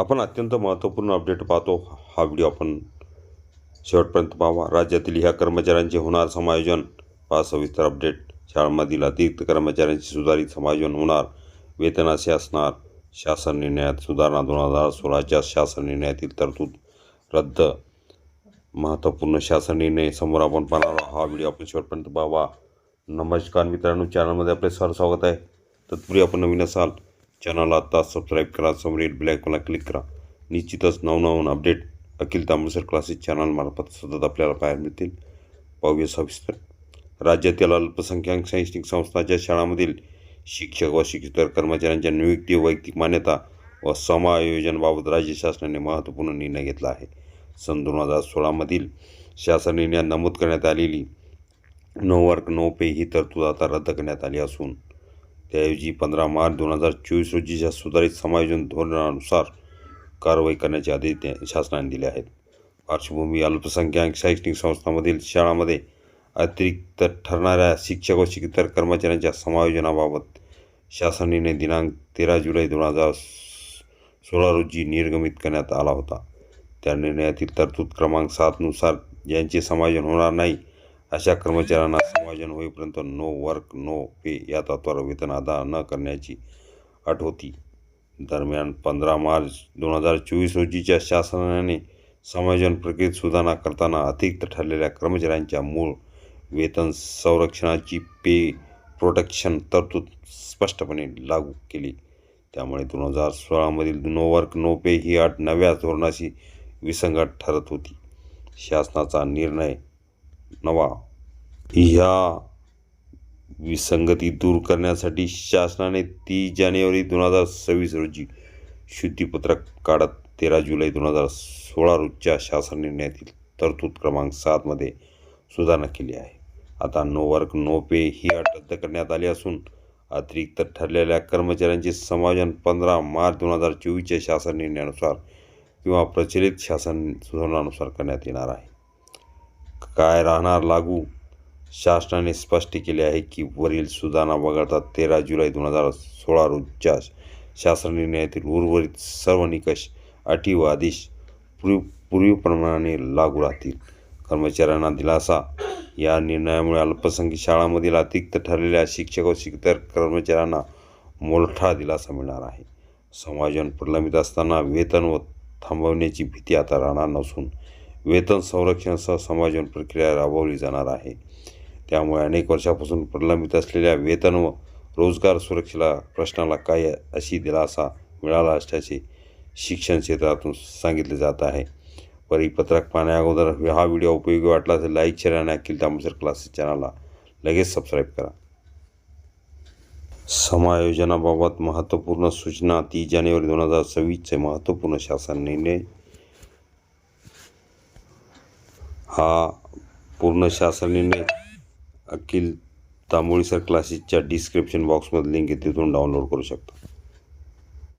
आपण अत्यंत महत्त्वपूर्ण अपडेट पाहतो. हा व्हिडिओ आपण शेवटपर्यंत पाहावा. राज्यातील ह्या कर्मचाऱ्यांचे होणार समायोजन. पहा सविस्तर अपडेट शाळांमधील अतिरिक्त कर्मचाऱ्यांचे सुधारित समायोजन होणार. वेतनाचे असणार. शासन निर्णयात सुधारणा दोन हजार सोळाच्या शासन निर्णयातील तरतूद रद्द. महत्त्वपूर्ण शासन निर्णय समोर आपण पाहणार आहोत. हा व्हिडिओ आपण शेवटपर्यंत पाहावा. नमस्कार मित्रांनो. चॅनलमध्ये आपले सर स्वागत आहे. तत्पूर्वी आपण नवीन असाल चॅनलला आत्ता सबस्क्राईब करा समोरील ब्लॅकला क्लिक करा. निश्चितच नवनवन अपडेट अखिल तांबूसर क्लासेस चॅनलमार्फत सतत आपल्याला पाहायला मिळतील. पाहूया सविस्तर. राज्यातील अल्पसंख्याक शैक्षणिक संस्थांच्या शाळांमधील शिक्षक व शिक्षितर कर्मचाऱ्यांच्या नियुक्ती वैयक्तिक मान्यता व समायोजनाबाबत राज्य शासनाने महत्त्वपूर्ण निर्णय घेतला आहे. सन दोन हजार सोळामधील शासन निर्णयात नमूद करण्यात आलेली नो वर्क नो पे ही तरतूद आता रद्द करण्यात आली असून त्याऐवजी पंधरा मार्च दोन हजार चोवीस रोजीच्या सुधारित समायोजन धोरणानुसार कारवाई करण्याचे आदेश शासनाने दिले आहेत. पार्श्वभूमी अल्पसंख्याक शैक्षणिक संस्थांमधील शाळांमध्ये अतिरिक्त ठरणाऱ्या शिक्षक व शिक्षितर कर्मचाऱ्यांच्या समायोजनाबाबत शासन निर्णय दिनांक तेरा जुलै दोन हजार सोळा रोजी निर्गमित करण्यात आला होता. त्या निर्णयातील तरतूद क्रमांक सातनुसार ज्यांचे समायोजन होणार नाही अशा कर्मचाऱ्यांना समायोजन होईपर्यंत नो वर्क नो पे या तत्वावर वेतन अदा न करण्याची अट होती. दरम्यान पंधरा मार्च दोन हजार चोवीस रोजीच्या शासनाने समायोजन प्रक्रियेत सुधारणा करताना अतिरिक्त ठरलेल्या कर्मचाऱ्यांच्या मूळ वेतन संरक्षणाची पे प्रोटेक्शन तरतूद स्पष्टपणे लागू केली. त्यामुळे दोन हजार सोळामधील नो वर्क नो पे ही अट नव्या धोरणाशी विसंगत ठरत होती. शासनाचा निर्णय नवा. ह्या विसंगती दूर करण्यासाठी शासनाने तीस जानेवारी दोन हजार सव्वीस रोजी शुद्धीपत्रक काढत तेरा जुलै दोन हजार सोळा रोजच्या शासन निर्णयातील तरतूद क्रमांक सातमध्ये सुधारणा केली आहे. आता नो वर्क नो पे ही अट रद्द करण्यात आली असून अतिरिक्त ठरलेल्या कर्मचाऱ्यांचे समायोजन पंधरा मार्च दोन हजार चोवीसच्या शासन निर्णयानुसार किंवा प्रचलित शासन सुधारणानुसार करण्यात येणार आहे. काय राहणार लागू? शासनाने स्पष्ट केले आहे की वरील सुधारणा वगळता तेरा जुलै दोन हजार सोळा रोजच्या शासन निर्णयातील उर्वरित सर्व निकष अटी व आदेश पूर्वी पूर्वीप्रमाणे लागू राहतील. कर्मचाऱ्यांना दिलासा. या निर्णयामुळे अल्पसंख्य शाळांमधील अतिरिक्त ठरलेल्या शिक्षक व शिक्षितर कर्मचाऱ्यांना मोठा दिलासा मिळणार आहे. समायोजन प्रलंबित असताना वेतन व थांबवण्याची भीती आता राहणार नसून वेतन संरक्षणसह समायोजन प्रक्रिया राबवली जाणार आहे. त्यामुळे अनेक वर्षापासून प्रलंबित असलेल्या वेतन व रोजगार सुरक्षेला प्रश्नाला काय अशी दिलासा मिळाला असल्याचे शिक्षण क्षेत्रातून सांगितले जात आहे. परिपत्रक पाहण्या अगोदर हा व्हिडिओ उपयोगी वाटला तर लाईक शेअर आणि अखिल तांबसर क्लासेस चॅनलला लगेच सबस्क्राईब करा. समायोजनाबाबत महत्त्वपूर्ण सूचना तीस जानेवारी दोन हजार सव्वीसचे महत्त्वपूर्ण शासन निर्णय हा पूर्ण शासन निर्णय अखिल तांबोळी सर क्लासेसच्या डिस्क्रिप्शन बॉक्समध्ये लिंक आहे तिथून डाउनलोड करू शकता.